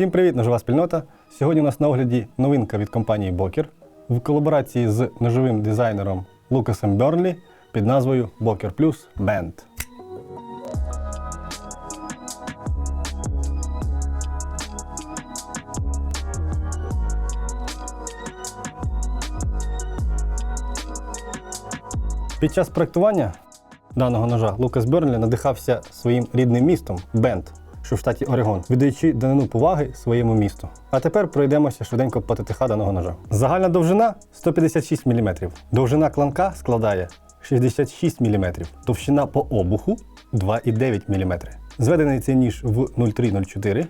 Всім привіт, ножова спільнота. Сьогодні у нас на огляді новинка від компанії Бокер в колаборації з ножовим дизайнером Лукасом Берлі під назвою Бокер Plus Band. Під час проектування даного ножа Лукас Берлі надихався своїм рідним містом Бенд, що в штаті Орегон, віддаючи данину поваги своєму місту. А тепер пройдемося швиденько по ТТХ даного ножа. Загальна довжина 156 мм. Довжина кланка складає 66 мм. Товщина по обуху 2,9 мм. Зведений цей ніж в 0304.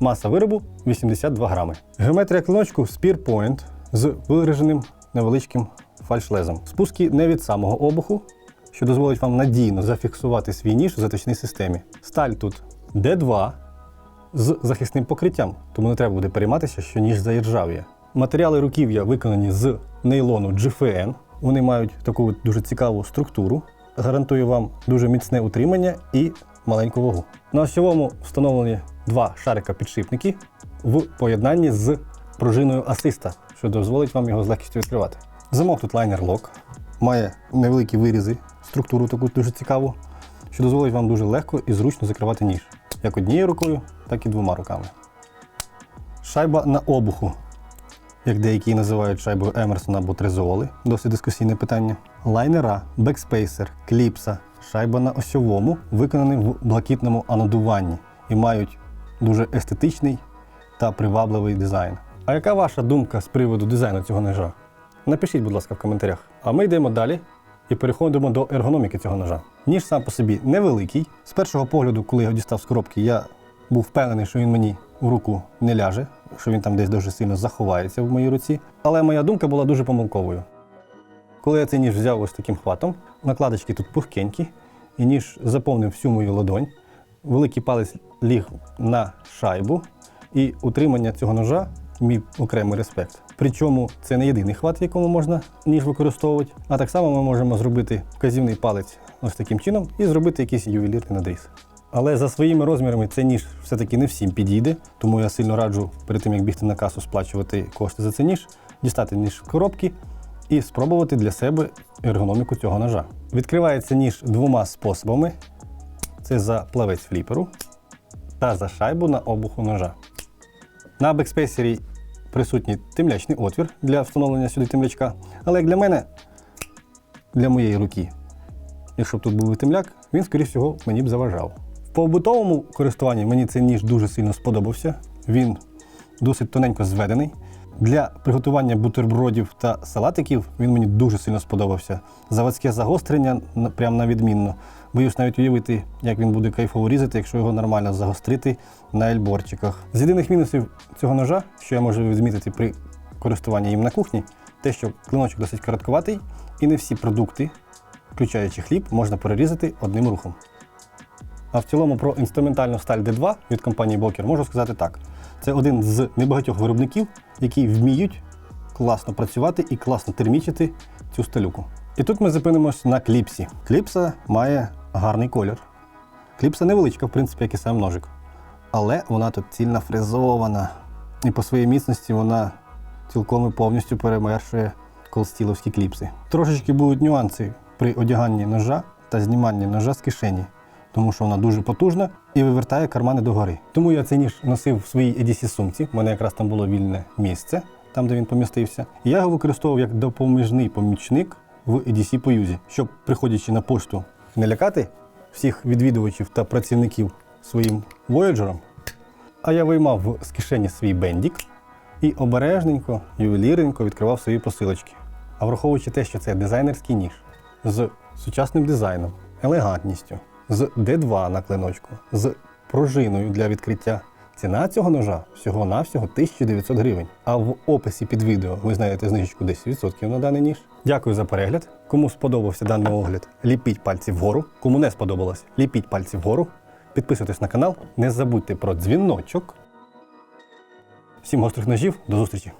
Маса виробу 82 грами. Геометрія клиночку Spear Point з вираженим невеличким фальшлезом. Спуски не від самого обуху, що дозволить вам надійно зафіксувати свій ніж у заточній системі. Сталь тут D2 з захисним покриттям, тому не треба буде перейматися, що ніж заіржавіє. Матеріали руків'я виконані з нейлону GFN. Вони мають таку дуже цікаву структуру. Гарантую вам дуже міцне утримання і маленьку вагу. На осьовому встановлені два шарика підшипники в поєднанні з пружиною асиста, що дозволить вам його з легкістю відкривати. Замок тут лайнер лок, має невеликі вирізи, структуру таку дуже цікаву, що дозволить вам дуже легко і зручно закривати ніж, як однією рукою, так і двома руками. Шайба на обуху, як деякі називають шайбою Емерсона або Трезоли, досить дискусійне питання. Лайнера, бекспейсер, кліпса, шайба на осьовому, виконані в блакитному анодуванні і мають дуже естетичний та привабливий дизайн. А яка ваша думка з приводу дизайну цього ножа? Напишіть, будь ласка, в коментарях. А ми йдемо далі і переходимо до ергономіки цього ножа. Ніж сам по собі невеликий. З першого погляду, коли його дістав з коробки, я був впевнений, що він мені в руку не ляже, що він там десь дуже сильно заховається в моїй руці. Але моя думка була дуже помилковою. Коли я цей ніж взяв ось таким хватом, накладочки тут пухкенькі, і ніж заповнив всю мою ладонь, великий палець ліг на шайбу, і утримання цього ножа мій окремий респект. Причому це не єдиний хват, якому можна ніж використовувати, а так само ми можемо зробити вказівний палець ось таким чином і зробити якийсь ювелірний надріз. Але за своїми розмірами цей ніж все-таки не всім підійде, тому я сильно раджу перед тим, як бігти на касу, сплачувати кошти за цей ніж, дістати ніж з коробки і спробувати для себе ергономіку цього ножа. Відкривається ніж двома способами: це за плавець фліперу та за шайбу на обуху ножа. На бекспейсері присутній темлячний отвір для встановлення сюди темлячка. Але як для мене, для моєї руки, якщо б тут був темляк, він, скоріш всього, мені б заважав. В побутовому користуванні мені цей ніж дуже сильно сподобався. Він досить тоненько зведений. Для приготування бутербродів та салатиків він мені дуже сильно сподобався. Заводське загострення прям на відмінно. Боюсь навіть уявити, як він буде кайфово різати, якщо його нормально загострити на ельборчиках. З єдиних мінусів цього ножа, що я можу відмітити при користуванні їм на кухні, те, що клиночок досить коротковатий, і не всі продукти, включаючи хліб, можна перерізати одним рухом. А в цілому про інструментальну сталь D2 від компанії Boker можу сказати так. Це один з небагатьох виробників, які вміють класно працювати і класно термічити цю сталюку. І тут ми зупинимось на кліпсі. Кліпса має гарний колір. Кліпса невеличка, в принципі, як і сам ножик. Але вона тут цільно фрезована. І по своїй міцності вона цілком і повністю перевершує колстіловські кліпси. Трошечки будуть нюанси при одяганні ножа та зніманні ножа з кишені, тому що вона дуже потужна і вивертає кармани догори. Тому я цей ніж носив в своїй EDC сумці. У мене якраз там було вільне місце, там де він помістився. І я його використовував як допоміжний помічник в EDC поюзі, щоб, приходячи на пошту, не лякати всіх відвідувачів та працівників своїм вояджером, а я виймав з кишені свій бендік і обережненько, ювелірненько відкривав свої посилочки. А враховуючи те, що це дизайнерський ніж з сучасним дизайном, елегантністю, з D2 на клиночку, з пружиною для відкриття. Ціна цього ножа всього-навсього 1900 гривень. А в описі під відео ви знайдете знижечку 10% на даний ніж. Дякую за перегляд. Кому сподобався даний огляд, ліпіть пальці вгору. Кому не сподобалось, ліпіть пальці вгору. Підписуйтесь на канал, не забудьте про дзвіночок. Всім гострих ножів, до зустрічі!